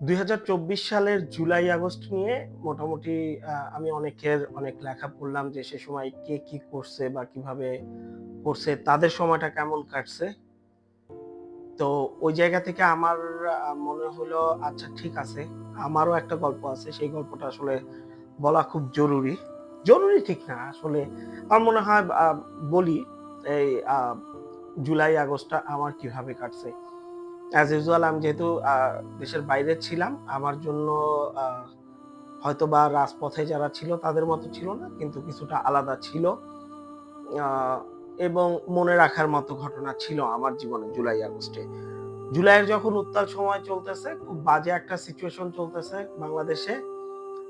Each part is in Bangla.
২০২৪ সালের জুলাই আগস্ট নিয়ে মোটামুটি আমি অনেকের অনেক লেখা পড়লাম যে সে সময় কে কি করছে বা কীভাবে করছে, তাদের সময়টা কেমন কাটছে। তো ওই জায়গা থেকে আমার মনে হলো আচ্ছা ঠিক আছে, আমারও একটা গল্প আছে, সেই গল্পটা আসলে বলা খুব জরুরি। জরুরি ঠিক না, আসলে আমার মনে হয় বলি, এই জুলাই আগস্টটা আমার কীভাবে কাটছে। অ্যাজ ইউজুয়াল আমি যেহেতু দেশের বাইরে ছিলাম, আমার জন্য হয়তো বা রাজপথে যারা ছিল তাদের মতো ছিল না, কিন্তু কিছুটা আলাদা ছিল। এবং মনে রাখার মতো ঘটনা ছিল আমার জীবনে জুলাই আগস্টে। জুলাইয়ের যখন উত্তাল সময় চলতেছে, খুব বাজে একটা সিচুয়েশন চলতেছে বাংলাদেশে।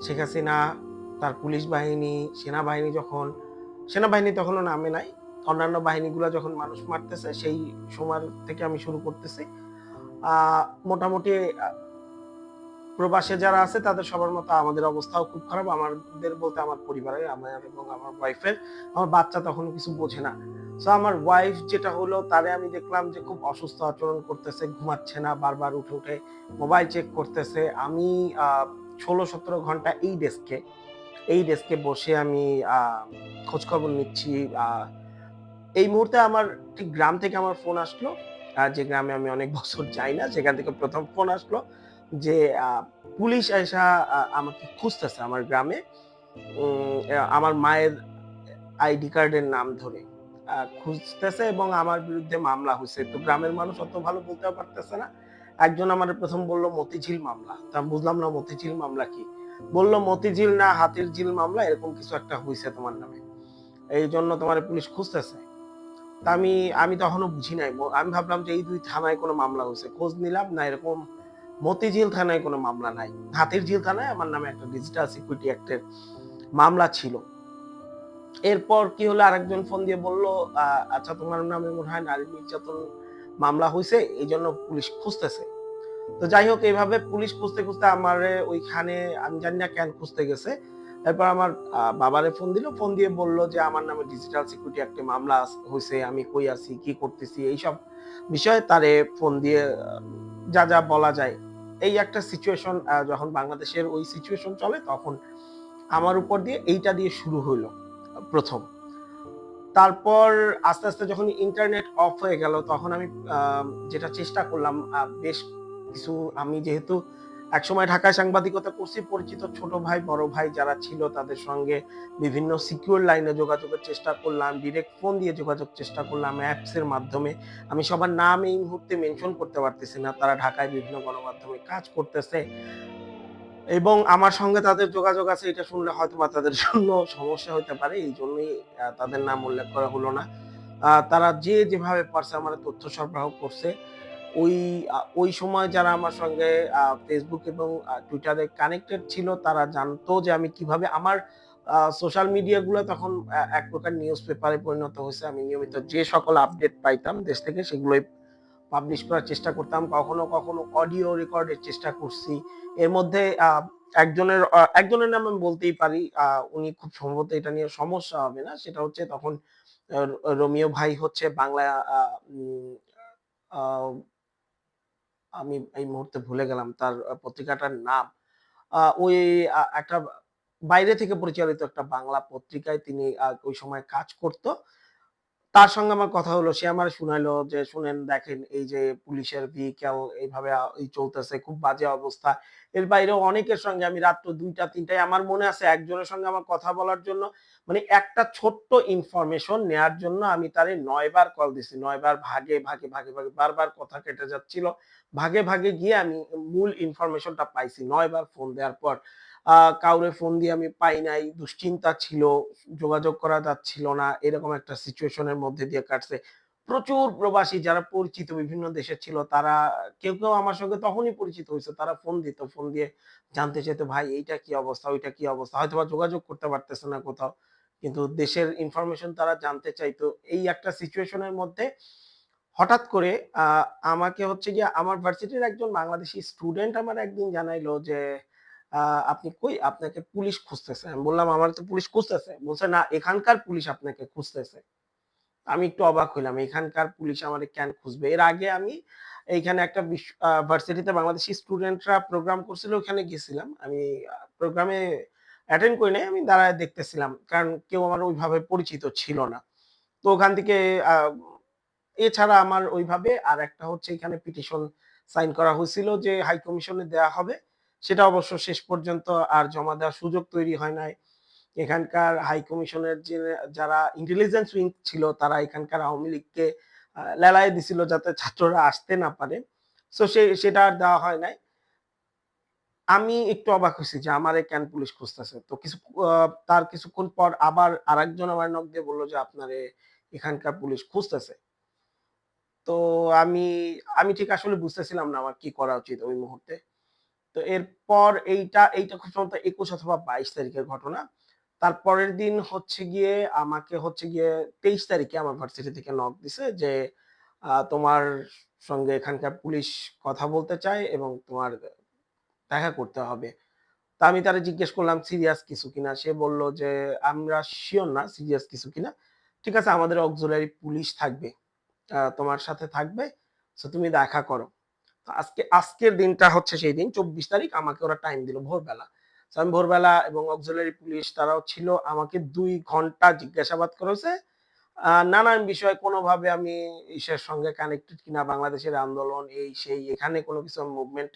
শেখ হাসিনা, তার পুলিশ বাহিনী, সেনাবাহিনী যখন, সেনাবাহিনী তখনও নামে নাই। অন্যান্য বাহিনীগুলো যখন মানুষ মারতেছে, সেই সময় থেকে আমি শুরু করতেছি। মোটামুটি প্রবাসে যারা আছে তাদের সবার মতো আমাদের অবস্থাও খুব খারাপ। আমাদের বলতে আমার পরিবারের আমার এবং আমার ওয়াইফের আমার বাচ্চা তখন কিছু বোঝে না। তো আমার ওয়াইফ যেটা হলো তারে আমি দেখলাম যে খুব অসুস্থ আচরণ করতেছে ঘুমাচ্ছে না বারবার উঠে উঠে মোবাইল চেক করতেছে। আমি ষোলো সতেরো ঘণ্টা এই ডেস্কে এই ডেস্কে বসে আমি আহ, খোঁজ নিচ্ছি। এই মুহূর্তে আমার ঠিক গ্রাম থেকে আমার ফোন আসলো। যে গ্রামে আমি অনেক বছর যাই না, সেখান থেকে প্রথম ফোন আসলো যে পুলিশ এসা আমাকে খুঁজতেছে আমার গ্রামে। আমার মায়ের আইডি কার্ডের নাম ধরে খুঁজতেছে এবং আমার বিরুদ্ধে মামলা হয়েছে। তো গ্রামের মানুষ অত ভালো বলতেও পারতেছে না। একজন আমার প্রথম বলল, মতিঝিল মামলা। তা বুঝলাম না, মতিঝিল মামলা কি? বলল, মতিঝিল না হাতির ঝিল মামলা, এরকম কিছু একটা হয়েছে তোমার নামে। এই জন্য তোমার পুলিশ খুঁজতেছে। তা আমি আমি তখনও বুঝি নাই। আমি ভাবলাম যে এই দুই থানায় কোনো মামলা হয়েছে। খোঁজ নিলাম, না এরকম মতিঝিল থানায় কোনো মামলা নাই। হাতির ঝিল থানায় আমার নামে একটা ডিজিটাল সিকিউরিটি অ্যাক্টের মামলা ছিল। এরপর কি হলো? আরেকজন ফোন দিয়ে বলল আচ্ছা তোমার নামে মনে হয় নারী নির্যাতন মামলা হয়েছে, এই জন্য পুলিশ খুঁজতেছে। তো যাই হোক, এইভাবে পুলিশ খুঁজতে খুঁজতে আমার ওইখানে, আমি জানি না কেন খুঁজতে গেছে। তারপর আমার বাবারে ফোন দিল ফোন দিয়ে বলল যে আমার নামে ডিজিটাল সিকিউরিটি একটা মামলা হয়েছে আমি কই আছি, কি করতেছি, এইসব বিষয়ে তারে ফোন দিয়ে, যা যা বলা যায়। এই একটা সিচুয়েশন যখন বাংলাদেশের ওই সিচুয়েশন চলে, তখন আমার উপর দিয়ে এইটা দিয়ে শুরু হইল, প্রথম। তারপর আস্তে আস্তে যখন ইন্টারনেট অফ হয়ে গেল, তখন আমি যেটা চেষ্টা করলাম বেশ কিছু, আমি যেহেতু একসময় ঢাকায় সাংবাদিকতা করছি, পরিচিত ছোট ভাই, বড় ভাই যারা ছিল তাদের সঙ্গে বিভিন্ন সিকিউর লাইনে যোগাযোগের চেষ্টা করলাম ডিরেক্ট ফোন দিয়ে যোগাযোগ চেষ্টা করলাম অ্যাপস এর মাধ্যমে। আমি সবার নাম এই মুহূর্তে মেনশন করতে পারতেছি না, তারা ঢাকায় বিভিন্ন গণমাধ্যমে কাজ করতেছে। এবং আমার সঙ্গে তাদের যোগাযোগ আছে, এটা শুনলে হয়তো বা তাদের জন্য সমস্যা হতে পারে, এই জন্যই তাদের নাম উল্লেখ করা হলো না। তারা যে যেভাবে পারছে, আমার তথ্য সরবরাহ করছে। ওই ওই সময় যারা আমার সঙ্গে ফেসবুক এবং টুইটারে কানেক্টেড ছিল, তারা জানতো যে আমি কীভাবে আমার সোশ্যাল মিডিয়াগুলো তখন এক প্রকার নিউজ পেপারে পরিণত হয়েছে। আমি নিয়মিত যে সকল আপডেট পাইতাম দেশ থেকে, সেগুলোই পাবলিশ করার চেষ্টা করতাম। কখনো কখনো অডিও রেকর্ডের চেষ্টা করছি। এর মধ্যে একজনের একজনের নাম আমি বলতেই পারি উনি খুব সম্ভবত এটা নিয়ে সমস্যা হবে না। সেটা হচ্ছে তখন রোমিও ভাই হচ্ছে বাংলা আমি এই মুহূর্তে ভুলে গেলাম তার পত্রিকাটার নাম। ওই একটা বাইরে থেকে পরিচালিত একটা বাংলা পত্রিকায় তিনি ওই সময় কাজ করতো। তার সঙ্গে আমার কথা হলো, সে আমার শুনাইলো যে, শুনেন, দেখেন, এই যে পুলিশের ভেহিক্যাল এইভাবে এই চলতেছে, খুব বাজে অবস্থা। এর বাইরেও অনেকের সঙ্গে আমি রাত্র দুইটা, তিনটায়, আমার মনে আছে একজনের সঙ্গে আমার কথা বলার জন্য মানে একটা ছোট্ট ইনফরমেশন নেয়ার জন্য আমি তারে নয় বার কল দিছি নয় বার ভাগে ভাগে ভাগে ভাগে, বারবার কথা কেটে যাচ্ছিল। ভাগে ভাগে গিয়ে আমি মূল ইনফরমেশনটা পাইছি নয় বার ফোন দেওয়ার পর। কাউরে ফোন দিয়ে আমি পাই নাই, দুশ্চিন্তা ছিল, যোগাযোগ করা যাচ্ছিল না, এরকম একটা সিচুয়েশনের মধ্যে দিয়ে কাটছে। প্রচুর প্রবাসী যারা পরিচিত বিভিন্ন দেশে ছিল, তারা কেউ কেউ আমার সঙ্গে তখনই পরিচিত হয়েছে, তারা ফোন দিত ফোন দিয়ে জানতে চাইতো, ভাই, এইটা কি অবস্থা, ওইটা কি অবস্থা? হয়তো বা যোগাযোগ করতে পারতেছে না কোথাও, কিন্তু দেশের ইনফরমেশন তারা জানতে চাইতো। এই একটা সিচুয়েশনের মধ্যে হঠাৎ করে আমাকে হচ্ছে গিয়ে, আমার ভার্সিটির একজন বাংলাদেশি স্টুডেন্ট আমার একদিন জানাইলো যে আপনি কই আপনাকে পুলিশ খুঁজতেছে আমি বললাম, আমার তো পুলিশ খুঁজতেছে বলছে, না, এখানকার পুলিশ আপনাকে খুঁজতেছে আমি একটু অবাক হইলাম, এখানকার পুলিশ আমার কেন খুঁজবে এর আগে আমি এইখানে একটা ভার্সিটিতে বাংলাদেশি স্টুডেন্টরা প্রোগ্রাম করছিল, ওখানে গেছিলাম। আমি প্রোগ্রামে অ্যাটেন্ড করি নাই। আমি দাঁড়ায় দেখতেছিলাম। কারণ কেউ আমার ওইভাবে পরিচিত ছিল না। তো ওখান থেকে এছাড়া আমার ওইভাবে আর একটা হচ্ছে এখানে পিটিশন সাইন করা হয়েছিল যে হাই কমিশনে দেয়া হবে। সেটা অবশ্য শেষ পর্যন্ত আর জমা দেওয়ার সুযোগ তৈরি হয় নাই। এখানকার হাই কমিশনের যে যারা ইন্টেলিজেন্স উইং ছিল তারা এখানকার আওয়ামী লীগকে আ লেলায় দিছিল যাতে ছাত্ররা আসতে না পারে। সো সেটা আর দেওয়া হয় নাই। আমি একটু অবাক হয়েছি যে আমারে কেন পুলিশ খুঁজতেছে। তো কিছু তার কিছুক্ষণ পর আবার আরেকজন আমার নক দিয়ে বলল যে আপনারে এখানকার পুলিশ খুঁজতেছে। তো আমি, আমি ঠিক আসলে বুঝতেছিলাম না আমার কি করা উচিত ওই মুহূর্তে। তো এরপর এইটা, এইটা খুব সম্ভবত ২১ অথবা ২২ তারিখের ঘটনা। তার পরের দিন হচ্ছে গিয়ে আমাকে হচ্ছে গিয়ে ২৩ তারিখে আমার ভার্সিটি থেকে নক দিছে যে, তোমার সঙ্গে এখানকার পুলিশ কথা বলতে চায় এবং তোমার দেখা করতে হবে। তা আমি তারে জিজ্ঞেস করলাম সিরিয়াস কিছু কিনা? সে বলল যে, "আমরা শিওর না সিরিয়াস কিছু কিনা। ঠিক আছে আমাদের অক্সিলারি পুলিশ থাকবে। তোমার সাথে থাকবে। তুমি দেখা করো।" আজকে আজকের দিনটা হচ্ছে সেই দিন ২৪ তারিখ আমাকে ওরা টাইম দিল ভোরবেলা। আমি ভোরবেলা এবং অক্সিলারি পুলিশ তারাও ছিল। আমাকে দুই ঘণ্টা জিজ্ঞাসাবাদ করেছে। নানান বিষয় কোনোভাবে আমি ইসের সঙ্গে কানেক্টেড কিনা, বাংলাদেশের আন্দোলন এই সেই এখানে কোনো কিছু মুভমেন্ট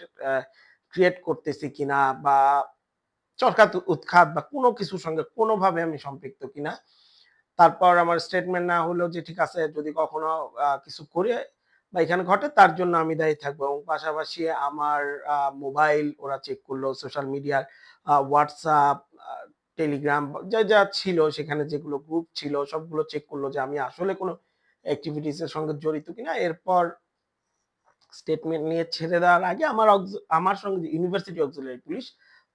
ক্রিয়েট করতেছি কিনা বা চরকাত উৎখাত বা কোনো কিছুর সঙ্গে কোনোভাবে আমি সম্পৃক্ত কিনা। তারপর আমার স্টেটমেন্ট না হলো যে ঠিক আছে যদি কখনো কিছু করে বা এখানে ঘটে তার জন্য আমি দায়ী থাকব এবং পাশাপাশি আমার মোবাইল ওরা চেক করল, সোশ্যাল মিডিয়ার হোয়াটসঅ্যাপ টেলিগ্রাম যা, যা ছিল সেখানে যেগুলো গ্রুপ ছিল সবগুলো চেক করল যে আমি আসলে কোনো এক্টিভিটিস এর সঙ্গে জড়িত কিনা। এরপর স্টেটমেন্ট নিয়ে ছেড়ে দেওয়ার আগে আমার আমার সঙ্গে ইউনিভার্সিটি অক্সিলারি পুলিশ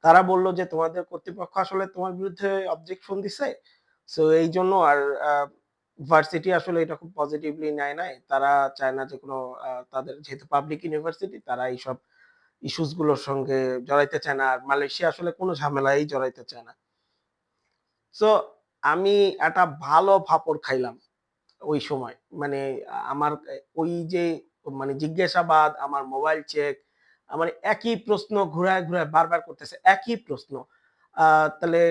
তারা বলল যে, "তোমাদের কর্তৃপক্ষ আসলে তোমার বিরুদ্ধে অবজেকশন দিছে। সো এই জন্য আর ভার্সিটি আসলে এটা খুব পজিটিভলি নেয় নাই। তারা চায় না যে কোনো তাদের যেহেতু পাবলিক ইউনিভার্সিটি তারা এইসব ইস্যুসগুলোর সঙ্গে জড়াইতে চায় না। আর মালয়েশিয়া আসলে কোনো ঝামেলাই জড়াইতে চায় না।" সো আমি একটা ভালো ফাপড় খাইলাম ওই সময়। মানে আমার ওই যে মানে জিজ্ঞাসাবাদ, আমার মোবাইল চেক, আমার একই প্রশ্ন ঘুরায়, ঘুরায় বারবার করতেছে। একই প্রশ্ন। তাহলে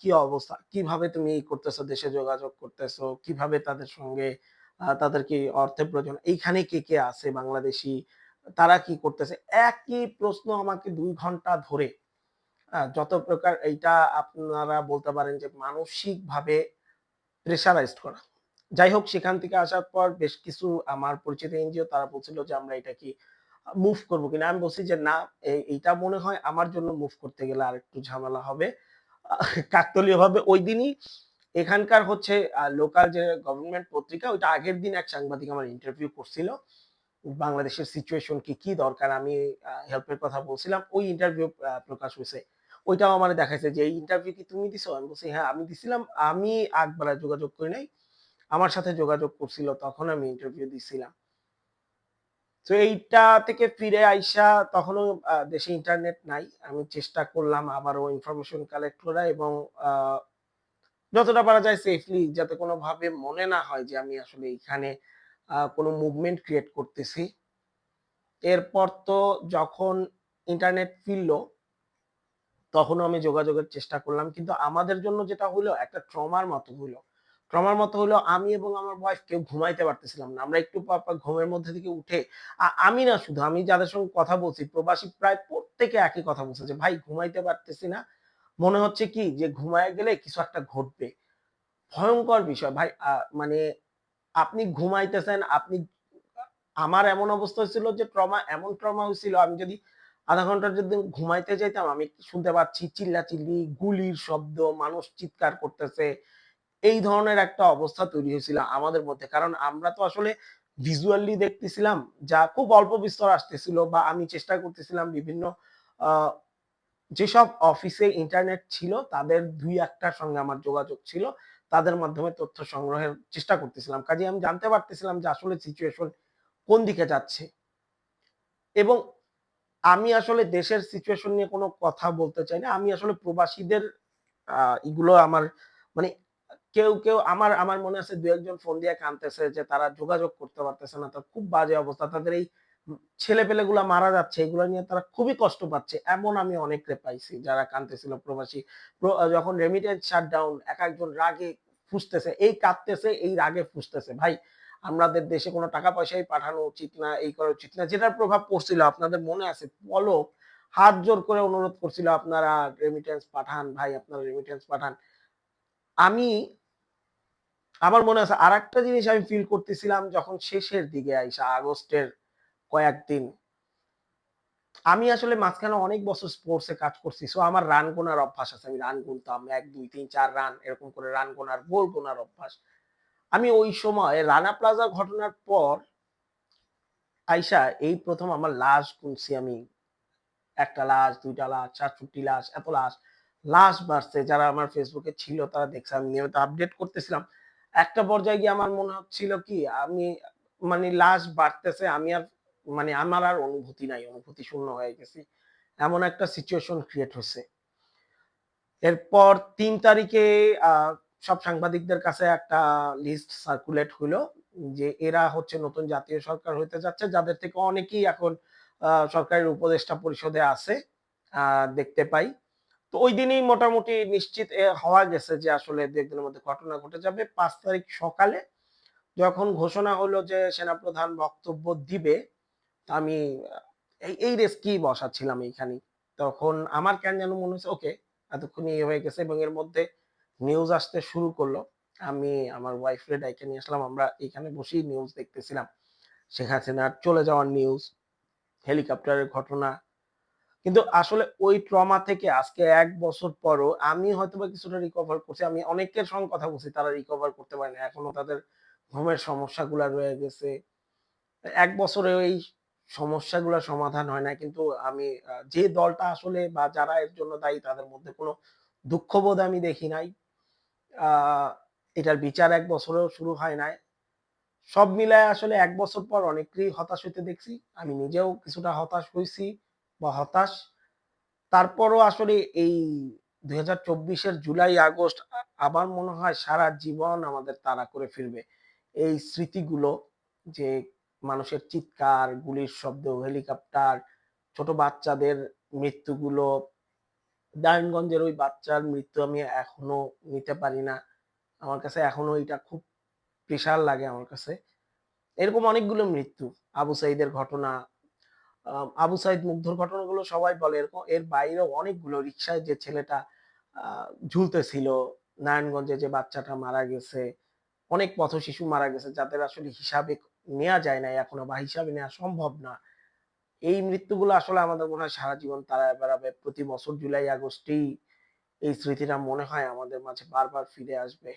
কি অবস্থা? কীভাবে তুমি করতেছো, দেশে যোগাযোগ করতেছো? কীভাবে তাদের সঙ্গে তাদের কি অর্থের প্রয়োজন? এইখানে কে, কে আছে বাংলাদেশি তারা কি করতেছে? একই প্রশ্ন আমাকে দুই ঘণ্টা ধরে যত প্রকার এইটা আপনারা বলতে পারেন যে মানসিকভাবে প্রেশারাইজড করা। যাই হোক সেখান থেকে আসার পর বেশ কিছু আমার পরিচিত এনজিও তারা বলছিল যে আমরা এটা কি মুভ করব কিনা? আমি বলছি যে, "না, এইটা মনে হয় আমার জন্য মুভ করতে গেলে আরেকটু ঝামেলা হবে।" আ ওই দিনই এখানকার হচ্ছে লোকাল যে গভর্নমেন্ট পত্রিকা ওইটা আগের দিন এক সাংবাদিক আমার ইন্টারভিউ করছিল। বাংলাদেশের সিচুয়েশন কি, কি দরকার আমি হেল্পের কথা বলছিলাম। ওই ইন্টারভিউ প্রকাশ হয়েছে ওইটাও আমার দেখাইছে যে, "এই ইন্টারভিউ কি তুমি দিছো?" আমি বলছি, "হ্যাঁ, আমি দিছিলাম। আমি আগবেলা যোগাযোগ করি নাই। আমার সাথে যোগাযোগ করছিল তখন আমি ইন্টারভিউ দিছিলাম।" তো এইটা থেকে ফিরে আইসা তখনও দেশে ইন্টারনেট নাই। আমি চেষ্টা করলাম আবারও ইনফরমেশন কালেক্ট করা এবং যতটা পারা যায় সেফলি যাতে কোনোভাবে মনে না হয় যে আমি আসলে এইখানে কোনো মুভমেন্ট ক্রিয়েট করতেছি। এরপর তো যখন ইন্টারনেট ফিরল, তখনও আমি যোগাযোগের চেষ্টা করলাম। কিন্তু আমাদের জন্য যেটা হইল, একটা ট্রমার মতো হইল। ট্রমার মতো হলো আমি এবং আমার ওয়াইফ কেউ ঘুমাইতে পারতেছিলাম না। আমরা একটু পর, ঘুমের মধ্যে থেকে উঠে আমি না শুধু আমি যাদের সঙ্গে কথা বলছি প্রবাসী প্রায় প্রত্যেকে একই কথা বলছে যে, "ভাই ঘুমাইতে পারতেছি না। মনে হচ্ছে কি যে ঘুমায়ে গেলে কিছু একটা ঘটবে।" ভয়ঙ্কর বিষয় ভাই মানে আপনি ঘুমাইতেছেন, আপনি আমার এমন অবস্থা হয়েছিল যে ট্রমা এমন ট্রমা হয়েছিল আমি যদি আধা ঘণ্টার যদি ঘুমাইতে যাইতাম আমি শুনতে পাচ্ছি চিল্লাচিল্লি, গুলির শব্দ, মানুষ চিৎকার করতেছে। এই ধরনের একটা অবস্থা তৈরি হয়েছিল আমাদের মধ্যে। কারণ আমরা তো আসলে ভিজুয়ালি দেখতেছিলাম যা খুব অল্প বিস্তর আসতেছিল বা আমি চেষ্টা করতেছিলাম বিভিন্ন যেসব অফিসে ইন্টারনেট ছিল তাদের দুই একটার সঙ্গে আমার যোগাযোগ ছিল। তাদের মাধ্যমে তথ্য সংগ্রহের চেষ্টা করতেছিলাম। কাজেই আমি জানতে পারতেছিলাম যে আসলে সিচুয়েশন কোন দিকে যাচ্ছে। এবং আমি আসলে দেশের সিচুয়েশন নিয়ে কোনো কথা বলতে চাই না। আমি আসলে প্রবাসীদের এগুলো আমার মানে কেউ, কেউ আমার আমার মনে আছে দু একজন ফোন দিয়ে কানতেছে যে তারা যোগাযোগ করতে পারতেছে না। তার খুব বাজে অবস্থা। তাদের এই ছেলেপেলেগুলা মারা যাচ্ছে এগুলা নিয়ে তারা খুবই কষ্ট পাচ্ছে। এমন আমি অনেকরে পাইছি যারা কাঁদতেছিল প্রবাসী। প্র যখন রেমিটেন্স শাটডাউন একেকজন রাগে ফুঁসতেছে, এই কাঁদতেছে, এই রাগে ফুসতেছে ভাই আমাদের দেশে কোনো টাকা পয়সাই পাঠানো উচিত না, এই করা উচিত না। যেটার প্রভাব পড়ছিল আপনাদের মনে আছে পলক হাত জোর করে অনুরোধ করছিল আপনারা রেমিটেন্স পাঠান ভাই, আপনারা রেমিটেন্স পাঠান। আমি আমার মনে আছে আরেকটা জিনিস আমি ফিল করতেছিলাম যখন শেষের দিকে আইসা আগস্টের কয়েকদিন। আমি আসলে মাঝখানে অনেক বছর স্পোর্টস কাজ করছি। সো আমার রান গোনার অভ্যাস আছে। আমি রান গুনতাম ১, ২, ৩, ৪ রান এরকম করে রান গোনার, গোল গোনার অভ্যাস। আমি ওই সময় রানা প্লাজা ঘটনার পর আইসা এই প্রথম আমার লাশ গুনছি আমি। ১ টা লাশ, ২ টা লাশ, ৬৪ লাশ, এত লাশ। লাশ বাড়ছে যারা আমার ফেসবুকে ছিল তারা দেখছে আমি নিয়মিত আপডেট করতেছিলাম। একটা পর্যায়ে গিয়ে আমার মনে হচ্ছিল কি, আমি মানে লাশ বাড়তেছে, আমি আর মানে আমার আর অনুভূতি নাই। অনুভূতি শূন্য হয়ে গেছি। এমন একটা সিচুয়েশন ক্রিয়েট হইছে। এরপর তিন তারিখে সব সাংবাদিকদের কাছে একটা লিস্ট সার্কুলেট হইল যে এরা হচ্ছে নতুন জাতীয় সরকার হইতে যাচ্ছে, যাদের থেকে অনেকেই এখন সরকারের উপদেষ্টা পরিষদে আছে। দেখতে পাই। তো ওই দিনই মোটামুটি নিশ্চিত হওয়া গেছে যে আসলে ২-১ মধ্যে ঘটনা ঘটে যাবে। পাঁচ তারিখ সকালে যখন ঘোষণা হলো যে সেনাপ্রধান বক্তব্য দিবে, আমি এই এই রেস্কেই বসা ছিলাম এইখানেই। তখন আমার কেন যেন মনে হইছে ওকে এতক্ষণ ইয়ে হয়ে গেছে এবং এর মধ্যে নিউজ আসতে শুরু করল। আমি আমার ওয়াইফরে ডাইকা নিয়ে আসলাম। আমরা এখানে বসেই নিউজ দেখতেছিলাম। শেখ হাসিনার চলে যাওয়ার নিউজ, হেলিকপ্টারের ঘটনা। কিন্তু আসলে ওই ট্রমা থেকে আজকে এক বছর পরও আমি হয়তো বা কিছুটা রিকভার করছি। আমি অনেকের সঙ্গে কথা বলছি, তারা রিকভার করতে পারে না এখনও তাদের ঘুমের সমস্যাগুলা রয়ে গেছে। এক বছরে এই সমস্যাগুলা সমাধান হয় না কিন্তু আমি যে দলটা আসলে বা যারা এর জন্য দায়ী, তাদের মধ্যে কোনো দুঃখবোধ আমি দেখি নাই। এটার বিচার এক বছরেও শুরু হয় নাই। সব মিলায় আসলে এক বছর পর অনেককেই হতাশ হইতে দেখছি। আমি নিজেও কিছুটা হতাশ হইছি বা হতাশ। তারপরও আসলে এই ২০২৪ এর জুলাই আগস্ট আ আমার মনে হয় সারা জীবন আমাদের তাড়া করে ফিরবে। এই স্মৃতিগুলো যে মানুষের চিৎকার, গুলির শব্দ, হেলিকপ্টার, ছোট বাচ্চাদের মৃত্যুগুলো, নারায়ণগঞ্জের ওই বাচ্চার মৃত্যু আমি এখনও নিতে পারি না। আমার কাছে এখনও এটা খুব প্রেশার লাগে আমার কাছে। এরকম অনেকগুলো মৃত্যু। আবু সাঈদের ঘটনা, আবু সাইদ মুগ্ধর ঘটনাগুলো সবাই বলে এরকম এর বাইরেও অনেকগুলো রিক্সায় যে ছেলেটা ঝুলতেছিল, নারায়ণগঞ্জে যে বাচ্চাটা মারা গেছে, অনেক পথশিশু মারা গেছে যাদের আসলে হিসাবে নেওয়া যায় নাই এখনও বা হিসাবে নেওয়া সম্ভব না। এই মৃত্যুগুলো আসলে আমাদের মনে হয় সারা জীবন তারা বেড়াবে। প্রতি বছর জুলাই আগস্টেই এই স্মৃতিটা মনে হয় আমাদের মাঝে বারবার ফিরে আসবে।